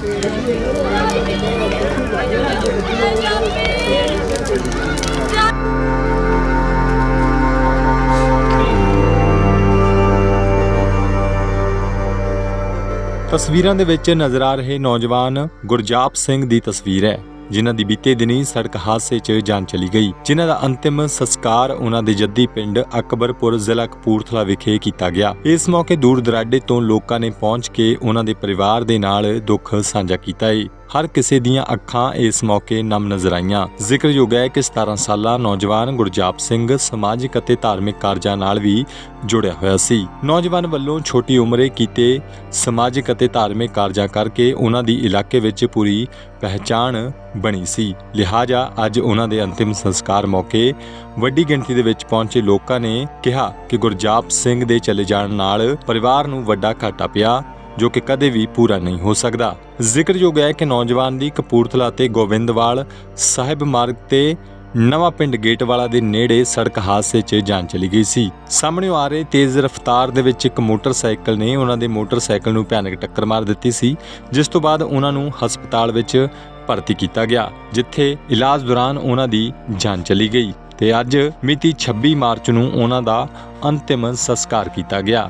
ਤਸਵੀਰਾਂ ਦੇ ਵਿੱਚ ਨਜ਼ਰ ਆ ਰਹੇ ਨੌਜਵਾਨ ਗੁਰਜਾਪ ਸਿੰਘ ਦੀ ਤਸਵੀਰ ਹੈ। ਜਿਨ੍ਹਾਂ ਦੀ ਬੀਤੇ ਦਿਨੀ ਸੜਕ ਹਾਦਸੇ 'ਚ ਜਾਨ ਚਲੀ ਗਈ, ਜਿਨ੍ਹਾਂ ਦਾ ਅੰਤਿਮ ਸੰਸਕਾਰ ਉਹਨਾਂ ਦੇ ਜੱਦੀ ਪਿੰਡ ਅਕਬਰਪੁਰ ਜ਼ਿਲ੍ਹਾ ਕਪੂਰਥਲਾ ਵਿਖੇ ਕੀਤਾ ਗਿਆ। ਇਸ ਮੌਕੇ ਦੂਰ ਦਰਾਡੇ ਤੋਂ ਲੋਕਾਂ ਨੇ ਪਹੁੰਚ ਕੇ ਉਹਨਾਂ ਦੇ ਪਰਿਵਾਰ ਦੇ ਨਾਲ ਦੁੱਖ ਸਾਂਝਾ ਕੀਤਾ ਹੈ ਹਰ ਕਿਸੇ ਦੀਆਂ ਅੱਖਾਂ ਇਸ ਮੌਕੇ ਨਮ ਨਜ਼ਰ ਆਈਆਂ। ਜ਼ਿਕਰਯੋਗ ਹੈ ਕਿ 17 ਸਾਲਾ ਨੌਜਵਾਨ ਗੁਰਜਾਪ ਸਿੰਘ ਸਮਾਜਿਕ ਅਤੇ ਧਾਰਮਿਕ ਕਾਰਜਾਂ ਨਾਲ ਵੀ ਜੁੜਿਆ ਹੋਇਆ ਸੀ। ਨੌਜਵਾਨ ਵੱਲੋਂ ਛੋਟੀ ਉਮਰੇ ਕੀਤੇ ਸਮਾਜਿਕ ਅਤੇ ਧਾਰਮਿਕ ਕਾਰਜਾਂ ਕਰਕੇ ਉਹਨਾਂ ਦੀ ਇਲਾਕੇ ਵਿੱਚ ਪੂਰੀ ਪਹਿਚਾਣ ਬਣੀ ਸੀ। ਲਿਹਾਜ਼ਾ ਅੱਜ ਉਹਨਾਂ ਦੇ ਅੰਤਿਮ ਸੰਸਕਾਰ ਮੌਕੇ ਵੱਡੀ ਗਿਣਤੀ ਦੇ ਵਿੱਚ ਪਹੁੰਚੇ ਲੋਕਾਂ ਨੇ ਕਿਹਾ ਕਿ ਗੁਰਜਾਪ ਸਿੰਘ ਦੇ ਚਲੇ ਜਾਣ ਨਾਲ ਪਰਿਵਾਰ ਨੂੰ ਵੱਡਾ ਘਾਟਾ ਪਿਆ। ਜੋ ਕਿ ਕਦੇ ਵੀ ਪੂਰਾ ਨਹੀਂ ਹੋ ਸਕਦਾ। ਜ਼ਿਕਰਯੋਗ ਹੈ ਕਿ ਨੌਜਵਾਨ ਦੀ ਕਪੂਰਥਲਾ ਤੇ ਗੋਬਿੰਦਵਾਲ ਸਾਹਿਬ ਮਾਰਗ ਤੇ ਨਵਾਂ ਪਿੰਡ ਗੇਟਵਾਲਾ ਦੇ ਨੇੜੇ ਸੜਕ ਹਾਦਸੇ 'ਚ ਜਾਨ ਚਲੀ ਗਈ ਸੀ। ਸਾਹਮਣੇ ਆ ਰਹੇ ਤੇਜ਼ ਰਫ਼ਤਾਰ ਦੇ ਵਿੱਚ ਇੱਕ ਮੋਟਰਸਾਈਕਲ ਨੇ ਉਹਨਾਂ ਦੇ ਮੋਟਰਸਾਈਕਲ ਨੂੰ ਭਿਆਨਕ ਟੱਕਰ ਮਾਰ ਦਿੱਤੀ ਸੀ, ਜਿਸ ਤੋਂ ਬਾਅਦ ਉਹਨਾਂ ਨੂੰ ਹਸਪਤਾਲ ਵਿੱਚ ਭਰਤੀ ਕੀਤਾ ਗਿਆ, ਜਿੱਥੇ ਇਲਾਜ ਦੌਰਾਨ ਉਹਨਾਂ ਦੀ ਜਾਨ ਚਲੀ ਗਈ ਤੇ ਅੱਜ ਮਿਤੀ 26 ਮਾਰਚ ਨੂੰ ਉਹਨਾਂ ਦਾ ਅੰਤਿਮ ਸੰਸਕਾਰ ਕੀਤਾ ਗਿਆ।